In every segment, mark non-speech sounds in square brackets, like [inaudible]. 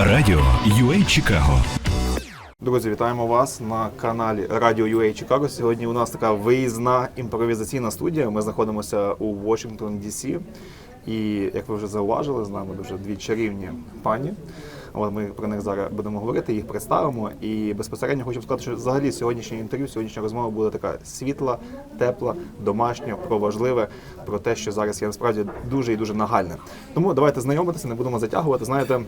Радіо UA Чикаго. Друзі, вітаємо вас на каналі Радіо UA Чикаго. Сьогодні у нас така виїзна імпровізаційна студія. Ми знаходимося у Вашингтон, Дісі. І як ви вже зауважили, з нами дуже дві чарівні пані. От ми про них зараз будемо говорити, їх представимо. І безпосередньо хочу сказати, що взагалі сьогоднішнє інтерв'ю, сьогоднішня розмова буде така світла, тепла, домашня, про важливе, про те, що зараз є насправді дуже і дуже нагальне. Тому давайте знайомитися, не будемо затягувати. Знаєте,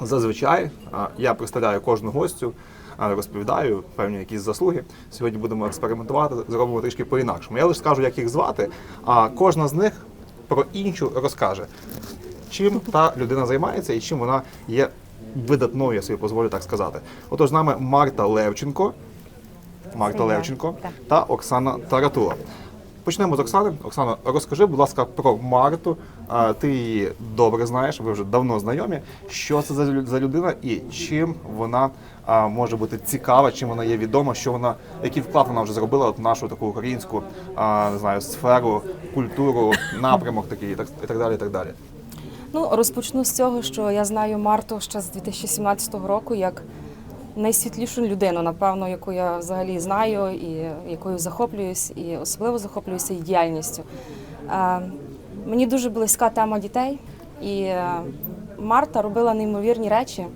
Зазвичай я представляю кожну гостю, розповідаю певні якісь заслуги. Сьогодні будемо експериментувати, зробимо трішки по-інакшому. Я лише скажу, як їх звати, а кожна з них про іншу розкаже, чим та людина займається і чим вона є видатною, я собі дозволю так сказати. Отож, з нами Марта Левченко, Марта Левченко та Оксана Таратула. Почнемо з Оксани. Оксана, розкажи, будь ласка, про Марту. А, Ти її добре знаєш, ви вже давно знайомі. Що це за лю- за людина і чим вона може бути цікава, чим вона є відома, що вона, який вклад вона вже зробила от нашу таку українську не знаю, сферу, культуру, напрямок такий і так, і так далі. І так далі. Ну, розпочну з цього, що я знаю Марту ще з 2017 року як найсвітлішу людину, напевно, яку я взагалі знаю і якою захоплююсь, і особливо захоплююся її діяльністю. Е, мені дуже близька тема дітей, і е, Марта робила неймовірні речі.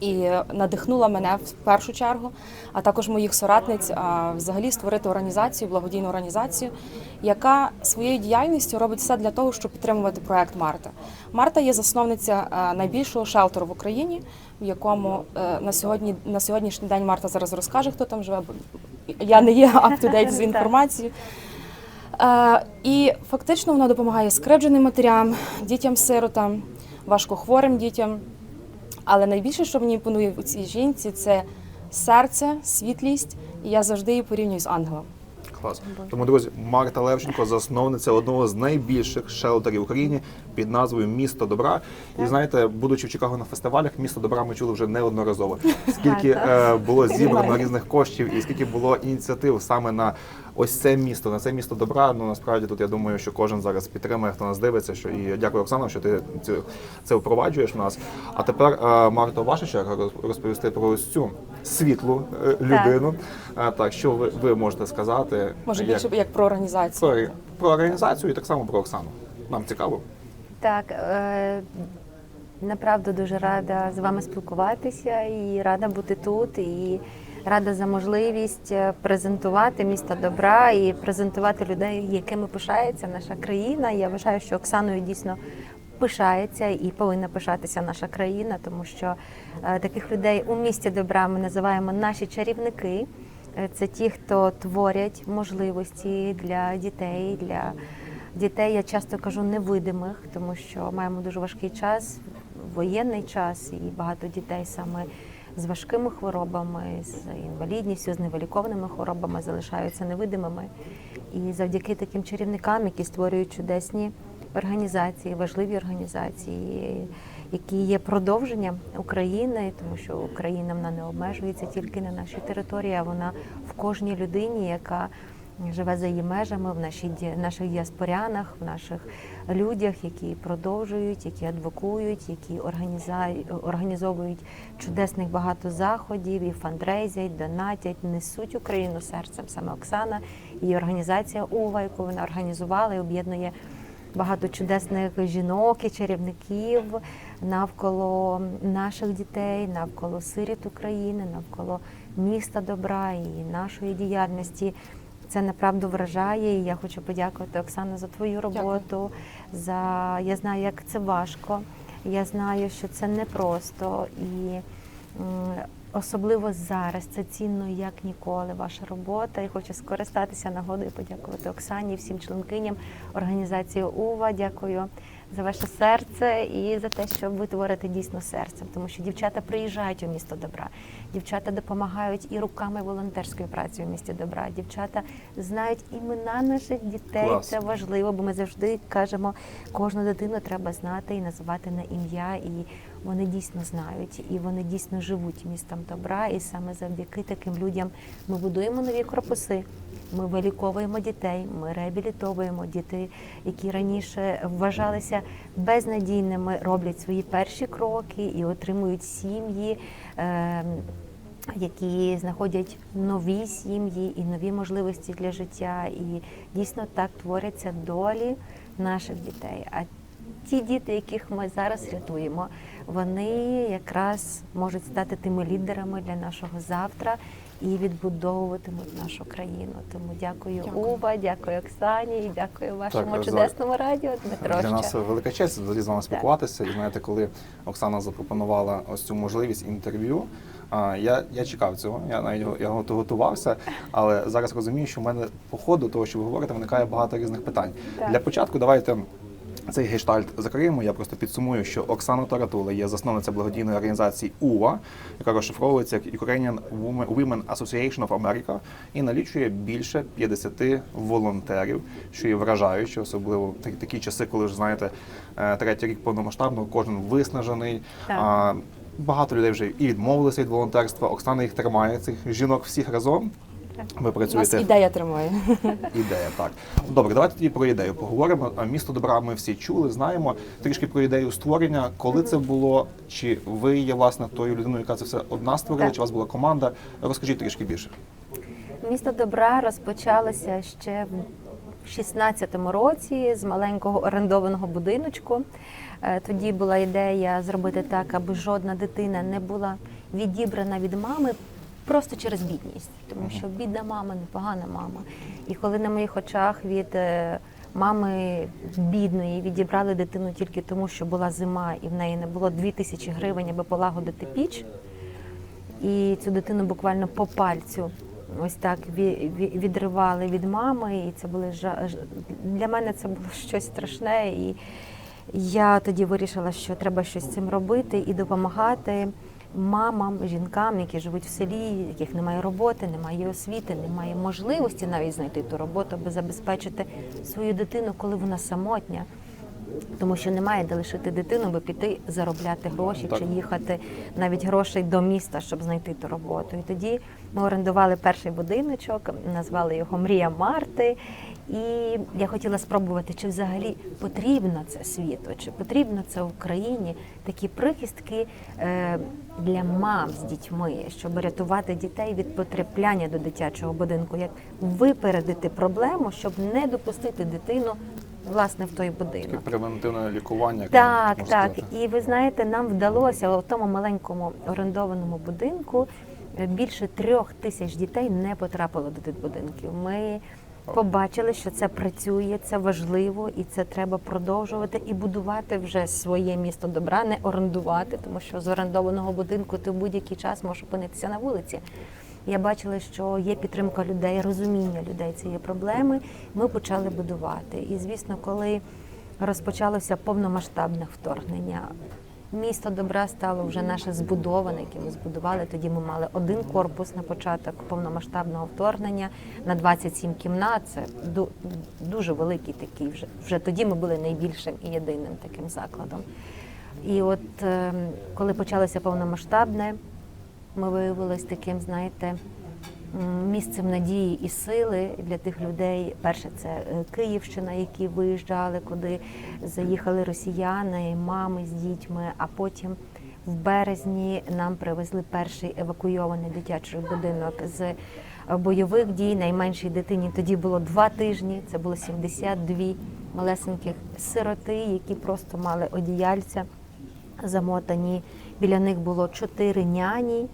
І надихнула мене в першу чергу, а також моїх соратниць, взагалі створити організацію, благодійну організацію, яка своєю діяльністю робить все для того, щоб підтримувати проект Марта. Марта є засновниця найбільшого шелтеру в Україні, в якому е, на сьогодні на сьогоднішній день Марта зараз розкаже, хто там живе. Я не є up-to-date з [laughs] інформацією. Е, І фактично вона допомагає скривдженим матерям, дітям-сиротам, важкохворим дітям. Але найбільше, що мені імпонує у цій жінці, це серце, світлість, і я завжди її порівнюю з ангелом. Клас. Тому, друзі, Марта Левченко, засновниця одного з найбільших шелтерів в Україні під назвою Місто добра. І знаєте, будучи в Чикаго на фестивалях, місто добра ми чули вже неодноразово. [laughs] Скільки е, було зібрано різних коштів, і скільки було ініціатив саме на ось це місто, на це місто добра. Ну насправді тут я думаю, що кожен зараз підтримує, хто нас дивиться. Що і дякую, Оксана, що ти цю це впроваджуєш в нас. А тепер, е, Марто, ваша черга розповісти про ось цю світлу е, людину. Е, Так, що ви, ви можете сказати? Може, як- більше як про організацію. про, про організацію і так само про Оксану. Нам цікаво. Так, е, направду дуже рада з вами спілкуватися і рада бути тут. І рада за можливість е, презентувати місто добра і презентувати людей, якими пишається наша країна. Я вважаю, що Оксаною дійсно пишається і повинна пишатися наша країна, тому що е, таких людей у місті добра ми називаємо наші чарівники. Е, Це ті, хто творять можливості для дітей, для дітей. Я часто кажу невидимих, тому що маємо дуже важкий час, воєнний час, і багато дітей саме з важкими хворобами, з інвалідністю, з невилікованими хворобами залишаються невидимими. І завдяки таким чарівникам, які створюють чудесні організації, важливі організації, які є продовженням України, тому що Україна вона не обмежується тільки на нашій території, а вона в кожній людині, яка живе за її межами, в нашій наших діаспорянах, в наших людях, які продовжують, які адвокують, які організовують чудесних багато заходів і фандрейзять, донатять, несуть Україну серцем. Саме Оксана і організація УВА, яку вона організувала і об'єднує багато чудесних жінок і чарівників навколо наших дітей, навколо сиріт України, навколо міста добра і нашої діяльності. Це направду вражає. І я хочу подякувати Оксана за твою роботу. За я знаю, як це важко. Я знаю, що це непросто і особливо зараз це цінно як ніколи. Ваша робота. І хочу скористатися нагодою, подякувати Оксані, всім членкиням організації УВА. Дякую за ваше серце і за те, що ви творите дійсно серцем, тому що дівчата приїжджають у місто добра. Дівчата допомагають і руками волонтерської волонтерською працею в місті добра. Дівчата знають імена наших дітей. Клас. Це важливо, бо ми завжди кажемо, кожну дитину треба знати і називати на ім'я. І вони дійсно знають і вони дійсно живуть містом добра. І саме завдяки таким людям ми будуємо нові корпуси. Ми виліковуємо дітей, ми реабілітовуємо дітей, які раніше вважалися безнадійними, роблять свої перші кроки і отримують сім'ї. е, які знаходять нові сім'ї і нові можливості для життя, і дійсно так творяться долі наших дітей. А ті діти, яких ми зараз рятуємо, вони якраз можуть стати тими лідерами для нашого завтра і відбудовуватимуть нашу країну. Тому дякую, Дякую. Ува, дякую Оксані, і дякую вашому Так, за- чудесному радіо, Дмитро. Для нас велика честь взагалі з вами спілкуватися. І знаєте, коли Оксана запропонувала ось цю можливість інтерв'ю, а, я, я чекав цього, я навіть я готувався, але зараз розумію, що в мене по ходу того, що ви говорите, виникає багато різних питань. Так. Для початку давайте. Цей гештальт закриємо. Я просто підсумую, що Оксана Таратула є засновниця благодійної організації УВА, яка розшифровується як Ukrainian Women- Association of America і налічує більше 50 волонтерів, що є вражаюче, особливо в такі, такі часи, коли ж знаєте, е, третій рік повномасштабного, кожен виснажений. Так. Багато людей вже і відмовилися від волонтерства. Оксана їх тримає цих жінок всіх разом. Ви Нас працюєте ідея тримає. [laughs] Ідея, так. Добре, давайте тоді про ідею поговоримо. Місто добра ми всі чули, знаємо. Трішки про ідею створення. Коли це було? Чи ви є власне тою людиною, яка це все одна створила? Так. Чи у вас була команда? Розкажіть трішки більше. Місто добра розпочалося ще в 16-му році з маленького орендованого будиночку. Е, Тоді була ідея зробити так, аби жодна дитина не була відібрана від мами просто через бідність, тому що бідна мама непогана мама. І коли на моїх очах від е, мами бідної відібрали дитину тільки тому, що була зима і в неї не було 2 тисячі гривень, аби полагодити піч і цю дитину буквально по пальцю ось так ві- ві- відривали від мами. І це були жа- для мене це було [laughs] щось страшне. І я тоді вирішила, що треба щось з цим робити і допомагати мамам, жінкам, які живуть в селі, яких немає роботи, немає освіти, немає можливості навіть знайти ту роботу, аби забезпечити свою дитину, коли вона самотня. Тому що немає де лишити дитину, аби піти заробляти гроші Так. чи їхати навіть грошей до міста, щоб знайти ту роботу. І тоді ми орендували перший будиночок, назвали його Мрія Марти. І я хотіла спробувати, чи взагалі потрібно це світу, чи потрібно це Україні такі прихистки е, для мам з дітьми, щоб рятувати дітей від потрапляння до дитячого будинку, як випередити проблему, щоб не допустити дитину власне в той будинок. Превентивне лікування. Так, можна так. сказати. І ви знаєте, нам вдалося у тому маленькому орендованому будинку е, більше трьох тисяч дітей не потрапило до тих будинків. Ми побачили, що це працює, це важливо, і це треба продовжувати і будувати вже своє місто добра, не орендувати, тому що з орендованого будинку ти в будь-який час можеш опинитися на вулиці. Я бачила, що є підтримка людей, розуміння людей цієї проблеми. Ми почали будувати. І звісно, коли розпочалося повномасштабне вторгнення, місто добра стало вже наше збудоване, яке ми збудували. Тоді ми мали один корпус на початок повномасштабного вторгнення на 27 кімнат. Це дуже великий такий. Вже вже тоді ми були найбільшим і єдиним таким закладом. І от ем, коли почалося повномасштабне, ми виявилися таким, знаєте, місцем надії і сили для тих людей. Перше, це е, Київщина, які виїжджали, куди заїхали росіяни, мами з дітьми. А потім в березні нам привезли перший евакуйований дитячий будинок з е, бойових дій. Найменшій дитині тоді було два тижні. Це було 72 малесеньких сироти, які просто мали одіяльця замотані. Біля них було чотири няні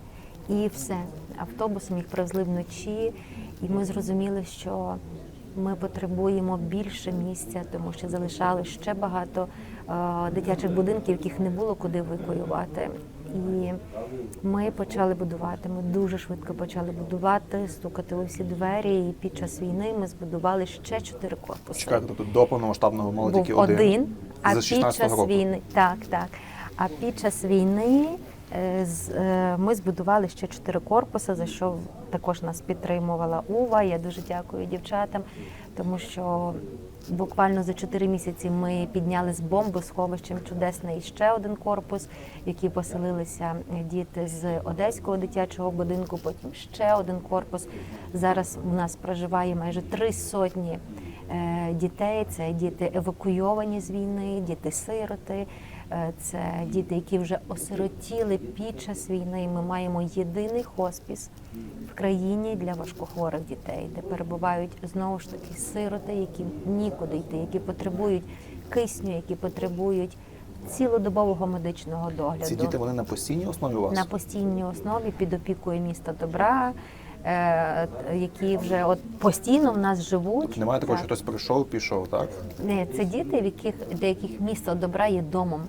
і все. Автобусом їх привезли вночі, і ми зрозуміли, що ми потребуємо більше місця, тому що залишали ще багато е, дитячих будинків, яких не було куди евакуювати. І ми почали будувати. Ми дуже швидко почали будувати, стукати у всі двері. І під час війни ми збудували ще чотири корпуси Чекайте, тобто до повномасштабного мали тільки один. один, а з під 16-го час року. війни так, так. А під час війни Ми збудували ще чотири корпуси, за що також нас підтримувала УВА. Я дуже дякую дівчатам, тому що буквально за чотири місяці ми підняли з бомбосховищем чудесний ще один корпус, в який поселилися діти з одеського дитячого будинку. Потім ще один корпус. Зараз у нас проживає майже три сотні е, дітей. Це діти евакуйовані з війни, діти-сироти. Е, Це діти, які вже осиротіли під час війни. Ми маємо єдиний хоспіс в країні для важкохворих дітей, де перебувають знову ж таки сироти, які нікуди йти, які потребують кисню, які потребують цілодобового медичного догляду Ці діти вони на постійній основі у вас? на постійній основі під опікою міста добра, е, які вже от постійно в нас живуть. Тобто немає такого, Так. що хтось прийшов, пішов, так? Ні, це діти, в яких для яких місто добра є домом.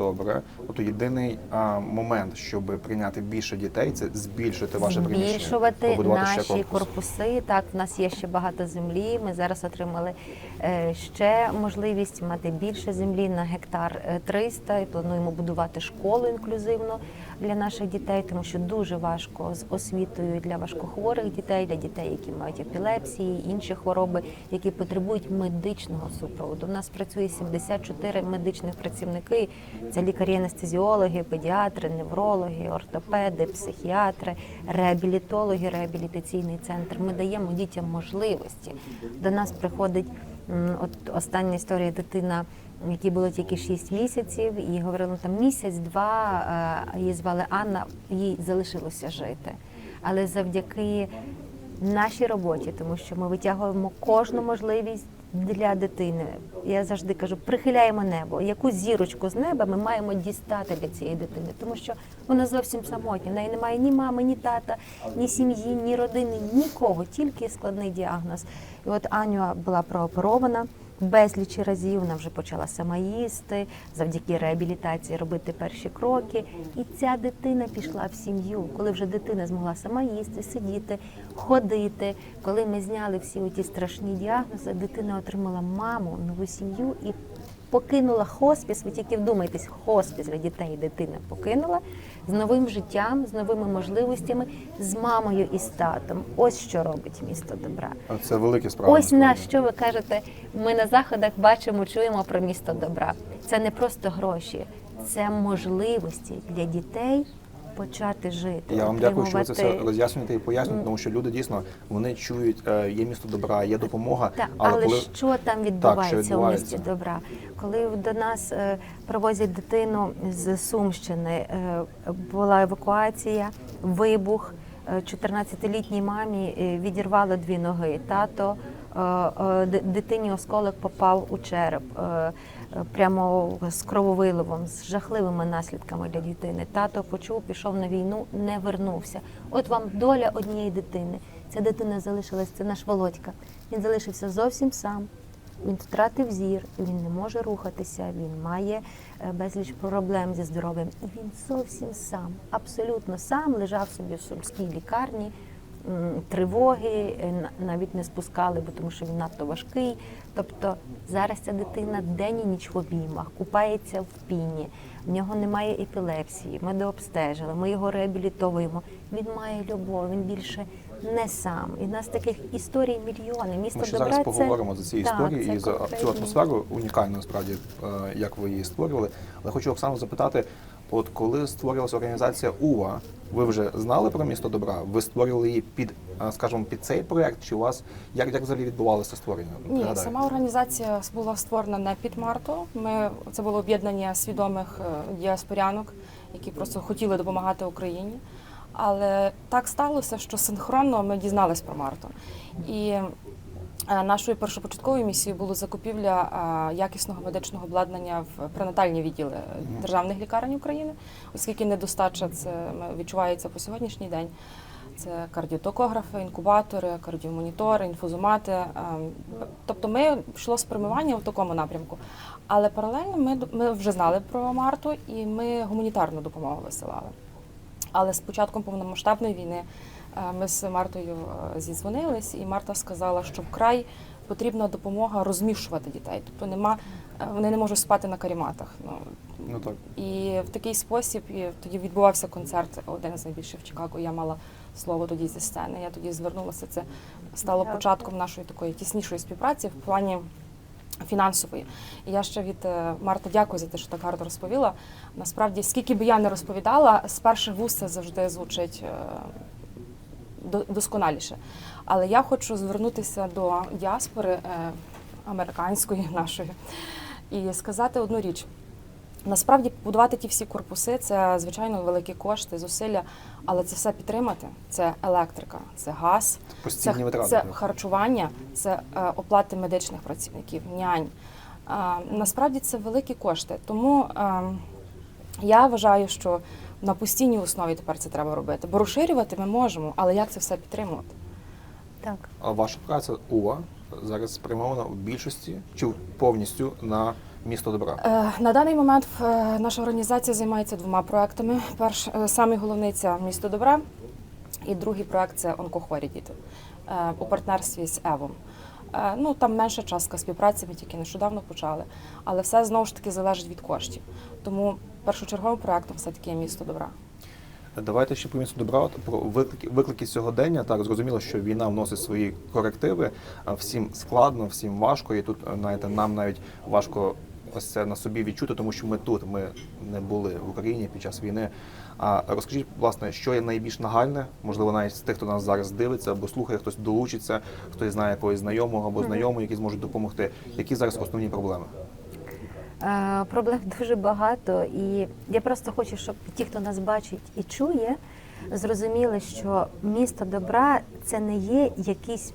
Добре. Тобто єдиний а, момент, щоб прийняти більше дітей, це збільшити ваше приміщення. збільшувати побудувати ще наші корпус. корпуси. Так, в нас є ще багато землі. Ми зараз отримали е, ще можливість мати більше землі на гектар е, 300 і плануємо будувати школу інклюзивну для наших дітей, тому що дуже важко з освітою для важкохворих дітей, для дітей, які мають епілепсії, інші хвороби, які потребують медичного супроводу. У нас працює 74 медичних працівники. Це лікарі-анестезіологи, педіатри, неврологи, ортопеди, психіатри, реабілітологи, реабілітаційний центр. Ми даємо дітям можливості. До нас приходить от остання історія дитина. Якій було тільки 6 місяців, і говорили там місяць-два. е, Її звали Анна, їй залишилося жити. Але завдяки нашій роботі, тому що ми витягуємо кожну можливість для дитини. Я завжди кажу, прихиляємо небо. Яку зірочку з неба ми маємо дістати для цієї дитини, тому що вона зовсім самотня. В неї немає ні мами, ні тата, ні сім'ї, ні родини, нікого, тільки складний діагноз. І от Аню була прооперована. Безліч разів вона вже почала сама їсти, завдяки реабілітації робити перші кроки. І ця дитина пішла в сім'ю, коли вже дитина змогла сама їсти, сидіти, ходити. Коли ми зняли всі ті страшні діагнози, дитина отримала маму, нову сім'ю і покинула хоспіс. Ви тільки вдумайтесь, хоспіс для дітей дитина покинула з новим життям, з новими можливостями, з мамою і з татом. Ось що робить місто добра. А Це великі справи. Ось на що ви кажете, ми на заходах бачимо, чуємо про місто добра. Це не просто гроші, це можливості для дітей почати жити. Я вам дякую, що ви це все роз'яснюєте і пояснюєте, тому що люди дійсно вони чують, е, є місто добра, є допомога. Так, але, коли що там відбувається, у відбувається? місті добра? Коли до нас е, привозять дитину з Сумщини, е, була евакуація, вибух. е, 14-літній мамі відірвало дві ноги. Тато дитині осколок попав у череп. Прямо з крововиливом, з жахливими наслідками для дитини. Тато почув, пішов на війну, не вернувся. От вам доля однієї дитини. Ця дитина залишилась, це наш Володька. Він залишився зовсім сам. Він втратив зір, він не може рухатися, він має е, безліч проблем зі здоров'ям. І він зовсім сам, абсолютно сам лежав собі в сумській лікарні. Тривоги е, на- навіть не спускали, бо тому що він надто важкий. Тобто зараз ця дитина день і ніч в обіймах, купається в піні, в нього немає епілепсії. Ми дообстежили, ми його реабілітовуємо. Він має любов, він більше не сам. І в нас таких історій мільйони. Місто Ми ще добра зараз це- поговоримо за ці Так, історії це і за цю атмосферу унікальну насправді, е, як ви її створювали. Але хочу Оксану запитати: от коли створювалася організація УВА, ви вже знали про місто добра? Ви створювали її під, е, скажімо, під цей проект? Чи у вас як, як взагалі відбувалося створення? Ні, Нагадаю. сама організація була створена не під Марту. Ми це було об'єднання свідомих е, діаспорянок, які просто хотіли допомагати Україні. Але так сталося, що синхронно ми дізналися про Марту. І нашою першопочатковою місією було закупівля е, якісного медичного обладнання в пренатальні відділи державних лікарень України, оскільки недостача це відчувається по сьогоднішній день. Це кардіотокографи, інкубатори, кардіомонітори, інфузомати. Тобто ми йшло спрямування в такому напрямку. Але паралельно ми, ми вже знали про Марту і ми гуманітарну допомогу висилали. Але з початком повномасштабної війни е, ми з Мартою е, зідзвонились, і Марта сказала, що вкрай потрібна допомога розміщувати дітей. Тобто нема, е, вони не можуть спати на каріматах. Ну, Ну так. і в такий спосіб і тоді відбувався концерт, один з найбільших в Чикаго. Я мала слово тоді зі сцени. Я тоді звернулася. Це стало початком нашої такої тіснішої співпраці в плані фінансової. І я ще від е, Марта дякую за те, що так гарно розповіла. Насправді, скільки би я не розповідала, з перших вуст це завжди звучить е, досконаліше. Але я хочу звернутися до діаспори е, американської [laughs] нашої і сказати одну річ. Насправді будувати ті всі корпуси це звичайно великі кошти, зусилля, але це все підтримати. Це електрика, це газ, це, це харчування, це е, оплати медичних працівників, нянь. Е, насправді це великі кошти. Тому е, я вважаю, що на постійній основі тепер це треба робити. Бо розширювати ми можемо, але як це все підтримувати? Так. А ваша праця УА зараз спрямована в більшості чи повністю на місто добра? Е, На даний момент е, наша організація займається двома проектами. Перш е, самий головний це місто добра, і другий проект це онкохворі діти е, у партнерстві з ЕВОМ. Е, Ну там менша частка співпраці, ми тільки нещодавно почали, але все знову ж таки залежить від коштів. Тому першочерговим проектом все таки є місто добра. Давайте ще про місто добра про виклики, виклики сьогодення. Так зрозуміло, що війна вносить свої корективи. Всім складно, всім важко. І тут знаєте, нам навіть важко ось це на собі відчути, тому що ми тут. Ми не були в Україні під час війни. А розкажіть, власне, що є найбільш нагальне, можливо, навіть з тих, хто нас зараз дивиться або слухає, хтось долучиться, хтось знає якогось знайомого або знайомого, які зможуть допомогти. Які зараз основні проблеми? Е, Проблем [laughs] дуже багато, і я просто хочу, щоб ті, хто нас бачить і чує, зрозуміли, що місто добра це не є якийсь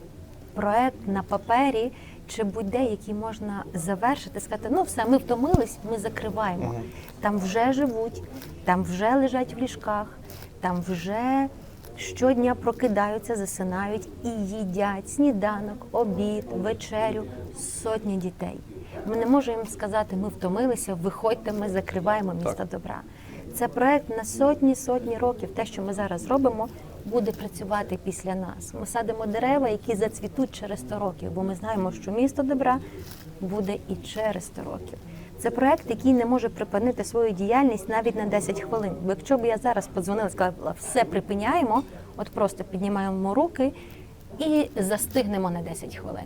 проект на папері чи будь-де, який можна завершити, сказати, ну все, ми втомились, ми закриваємо. Там вже живуть, там вже лежать в ліжках, там вже щодня прокидаються, засинають і їдять сніданок, обід, вечерю сотні дітей. Ми не можемо їм сказати, ми втомилися, виходьте, ми закриваємо місто добра. Це проект на сотні сотні років. Те, що ми зараз робимо, буде працювати після нас. Ми садимо дерева, які зацвітуть через 100 років, бо ми знаємо, що місто добра буде і через 100 років. Це проект, який не може припинити свою діяльність навіть на 10 хвилин. Бо якщо б я зараз подзвонила і сказала, все припиняємо, от просто піднімаємо руки і застигнемо на 10 хвилин.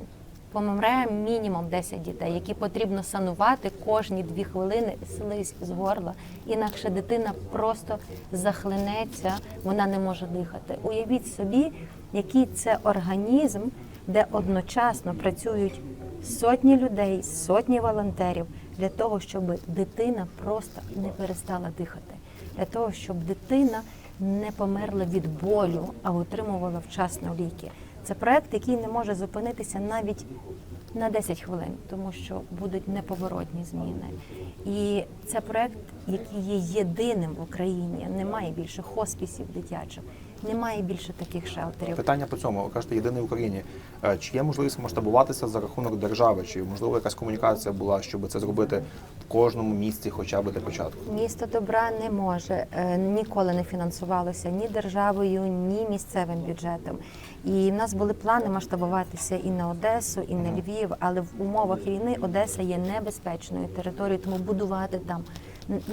Помре мінімум 10 дітей, які потрібно санувати кожні дві хвилини слизь з горла. Інакше дитина просто захлинеться, вона не може дихати. Уявіть собі, який це організм, де одночасно працюють сотні людей, сотні волонтерів для того, щоб дитина просто не перестала дихати, для того, щоб дитина не померла від болю, а отримувала вчасно ліки. Це проект, який не може зупинитися навіть на 10 хвилин, тому що будуть неповоротні зміни. І це проект, який є єдиним в Україні. Немає більше хоспісів дитячих, немає більше таких шелтерів. Питання по цьому, ви кажете, єдиний в Україні. Е, Чи є можливість масштабуватися за рахунок держави? Чи можливо якась комунікація була, щоб це зробити в кожному місті, хоча б для початку? Місто добра не може е, ніколи не фінансувалося ні державою, ні місцевим бюджетом. І в нас були плани масштабуватися і на Одесу, і на Львів, але в умовах війни Одеса є небезпечною територією, тому будувати там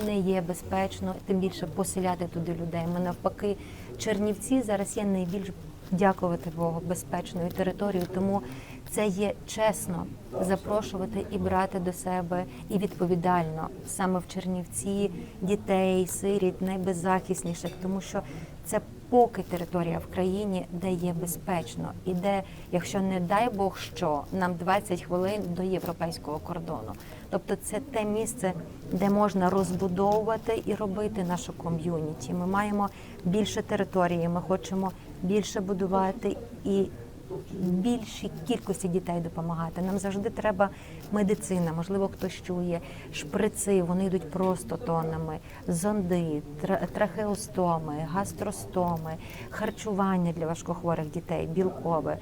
не є безпечно, тим більше поселяти туди людей. Ми навпаки, Чернівці. Зараз є найбільш дякувати Богу безпечною територією, тому це є чесно запрошувати і брати до себе і відповідально саме в Чернівці дітей, сиріт, найбеззахисніших, тому що це поки територія в країні, де є безпечно, і де, якщо не дай Бог що, нам 20 хвилин до європейського кордону. Тобто це те місце, де можна розбудовувати і робити нашу ком'юніті. Ми маємо більше території, ми хочемо більше будувати і більшій кількості дітей допомагати. Нам завжди треба медицина, можливо, хтось чує, шприци, вони йдуть просто тонами, зонди, трахеостоми, гастростоми, харчування для важкохворих дітей, білкове.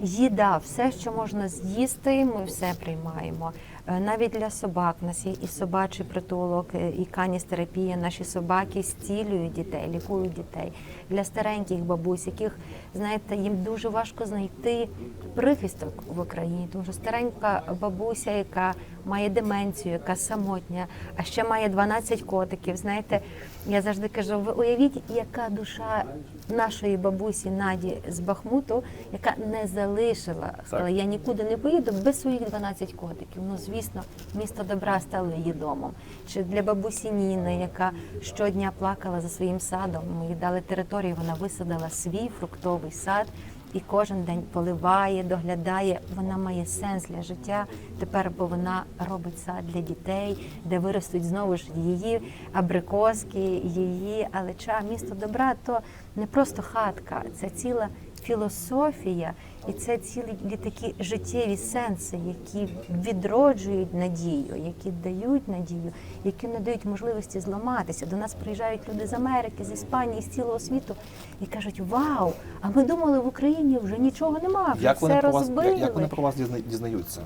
Їда, все, що можна з'їсти, ми все приймаємо. Е, Навіть для собак у нас є і собачий притулок, е, і каністерапія. Наші собаки зцілюють дітей, лікують дітей. Для стареньких бабусь, яких знаєте, їм дуже важко знайти прихисток в Україні, тому що старенька бабуся, яка має деменцію, яка самотня, а ще має 12 котиків. Знаєте, я завжди кажу: ви уявіть, яка душа нашої бабусі Наді з Бахмуту, яка не залишила, сказала, я нікуди не поїду без своїх 12 котиків. Ну, звісно, місто добра стало її домом. Чи для бабусі Ніни, яка щодня плакала за своїм садом. Ми їй дали територію, вона висадила свій фруктовий сад. І кожен день поливає, доглядає. Вона має сенс для життя. Тепер, бо вона робить сад для дітей, де виростуть знову ж її абрикоски, її алеча. Місто добра то не просто хатка, це ціла філософія, і це цілі такі життєві сенси, які відроджують надію, які дають надію, які не дають можливості зламатися. До нас приїжджають люди з Америки, з Іспанії, з цілого світу і кажуть: Вау! А ми думали, в Україні вже нічого немає, Як вони, все вас, розбили. як, як вони про вас дізнаються?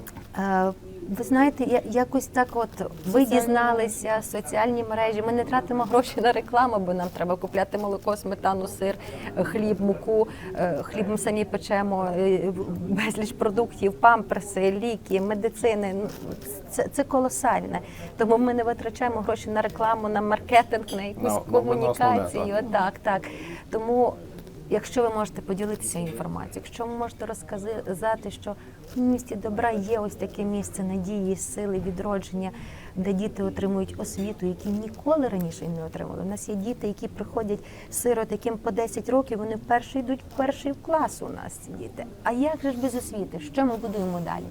Ви знаєте, я- якось так, от ви дізналися соціальні мережі. Ми не тратимо гроші на рекламу, бо нам треба купляти молоко, сметану, сир, хліб, муку. Е, Хліб ми самі печемо, е, безліч продуктів, памперси, ліки, медицини. Ну, Це, це колосальне. Тому ми не витрачаємо гроші на рекламу, на маркетинг, на якусь комунікацію. так, так. Тому Якщо ви можете поділитися інформацією, якщо ви можете розказати, що в місті добра є ось таке місце надії, сили, відродження, де діти отримують освіту, які ніколи раніше не отримали. У нас є діти, які приходять сирот, яким по 10 років вони вперше йдуть в перший клас. У нас ці діти. А як же ж без освіти? Що ми будуємо далі?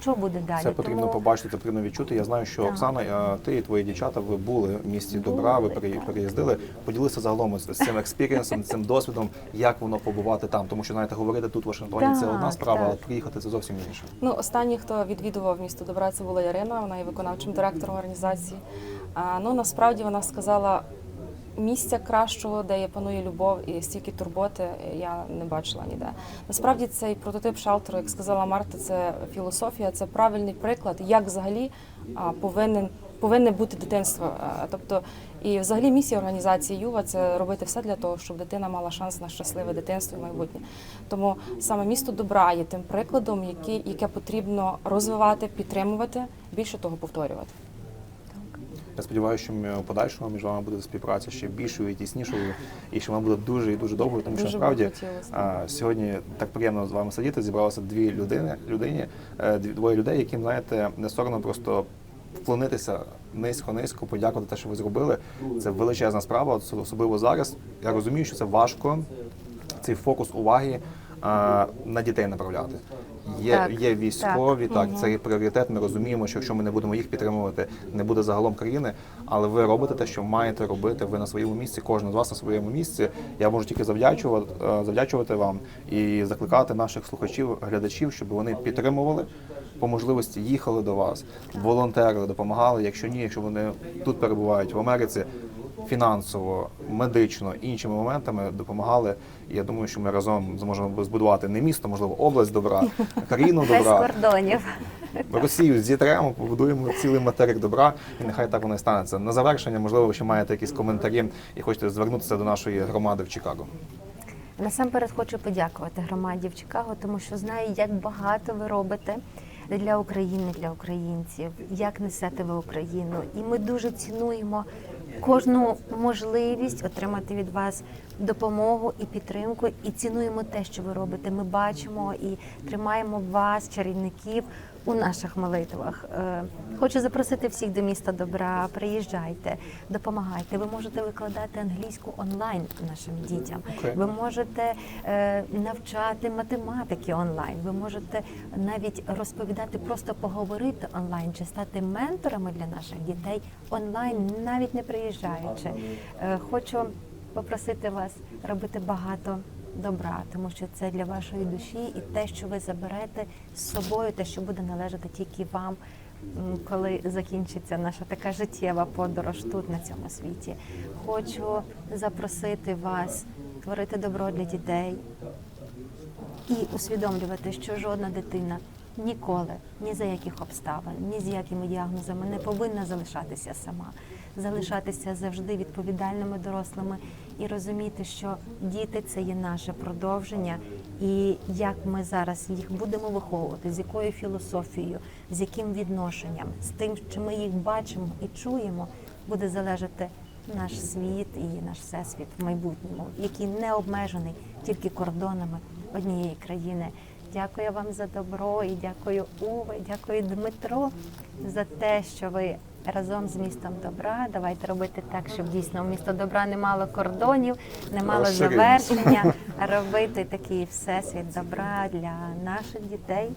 Що буде далі? Це потрібно Тому- побачити, це потрібно відчути. Я знаю, що Так. Оксана, е, ти і твої дівчата, ви були в місті добра, ви так. переїздили. Поділися загалом з цим експірієнсом, цим досвідом, як воно побувати там. Тому що знаєте, говорити тут в Вашингтоні це одна справа, так. а приїхати це зовсім інше. Ну, останній, хто відвідував місто добра, це була Ярина, вона є виконавчим директором організації. А, ну насправді вона сказала. Місця кращого, де панує любов і стільки турботи, я не бачила ніде. Насправді цей прототип шалтеру, як сказала Марта, це філософія, це правильний приклад, як взагалі повинен повинне бути дитинство. Тобто, і взагалі місія організації Юва це робити все для того, щоб дитина мала шанс на щасливе дитинство і майбутнє. Тому саме місто добра є тим прикладом, який, яке потрібно розвивати, підтримувати, більше того повторювати. Я сподіваюся, що ми подальшому між вами буде співпраця ще більшою і тіснішою, і що вона буде дуже і дуже довгою, тому що насправді а, сьогодні так приємно з вами сидіти. Зібралося дві людини, людині, е, двоє людей, яким знаєте, не соромно просто вклонитися низько, низько, подякувати те, що ви зробили. Це величезна справа, особливо зараз. Я розумію, що це важко. Цей фокус уваги а, на дітей направляти. Є, Так, є військові, так, це є пріоритет. Ми розуміємо, що якщо ми не будемо їх підтримувати, не буде загалом країни. Але ви робите те, що маєте робити. Ви на своєму місці, кожен з вас на своєму місці. Я можу тільки завдячувати, е, завдячувати вам і закликати наших слухачів, глядачів, щоб вони підтримували. По можливості їхали до вас, волонтерили, допомагали. Якщо ні, якщо вони тут перебувають в Америці, фінансово, медично, іншими моментами допомагали. І я думаю, що ми разом зможемо збудувати не місто, можливо, область добра, [laughs] країну без добра. кордонів. Росію зітремо, побудуємо цілий материк добра, і нехай так воно і станеться. На завершення, можливо, ви ще маєте якісь коментарі і хочете звернутися до нашої громади в Чикаго. Насамперед хочу подякувати громаді в Чикаго, тому що знаю, як багато ви робите для України, для українців, як несете ви Україну. І ми дуже цінуємо кожну можливість отримати від вас допомогу і підтримку, і цінуємо те, що ви робите. Ми бачимо і тримаємо вас, чарівників, у наших молитвах. Е, Хочу запросити всіх до міста добра. Приїжджайте, допомагайте. Ви можете викладати англійську онлайн нашим дітям. Окей. Ви можете е, навчати математики онлайн. Ви можете навіть розповідати, просто поговорити онлайн чи стати менторами для наших дітей онлайн, навіть не приїжджаючи. Е, Хочу попросити вас робити багато добра, тому що це для вашої душі і те, що ви заберете з собою, те, що буде належати тільки вам. Коли закінчиться наша така життєва подорож тут на цьому світі, хочу запросити вас творити добро для дітей і усвідомлювати, що жодна дитина ніколи, ні за яких обставин, ні з якими діагнозами не повинна залишатися сама. Залишатися завжди відповідальними дорослими і розуміти, що діти це є наше продовження, і як ми зараз їх будемо виховувати, з якою філософією, з яким відношенням, з тим, чи ми їх бачимо і чуємо, буде залежати наш світ і наш всесвіт в майбутньому, який не обмежений тільки кордонами однієї країни. Дякую вам за добро і дякую Уве, дякую Дмитро за те, що ви разом з містом добра. Давайте робити так, щоб дійсно місто добра не мало кордонів, не мало Розширюємося. завершення, [laughs] робити такий всесвіт добра для наших дітей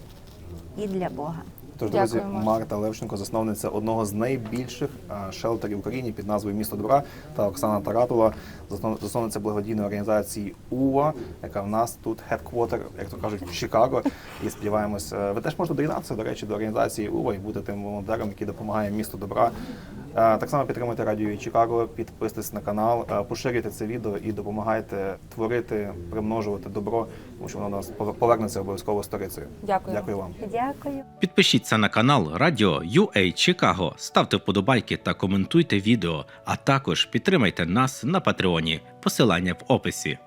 і для Бога. Тож, друзі, Дякуємо. Марта Левченко, засновниця одного з найбільших шелтерів в Україні під назвою Місто добра, та Оксана Таратова, заснов- засновниця благодійної організації УА, яка в нас тут хедквотер, як то кажуть, в Чикаго. І сподіваємось, е, ви теж можете доєднатися, до речі, до організації УА і бути тим волонтером, який допомагає місту добра. Е, Так само підтримуйте радіо Чикаго, підписуйтесь на канал, е, поширюйте це відео і допомагайте творити, примножувати добро, тому що воно до нас повернеться обов'язково сторицею. Дякую. Дякую вам. Дякую. Підпишіться на канал Радіо UA Чикаго, ставте вподобайки та коментуйте відео, а також підтримайте нас на Патреоні. Посилання в описі.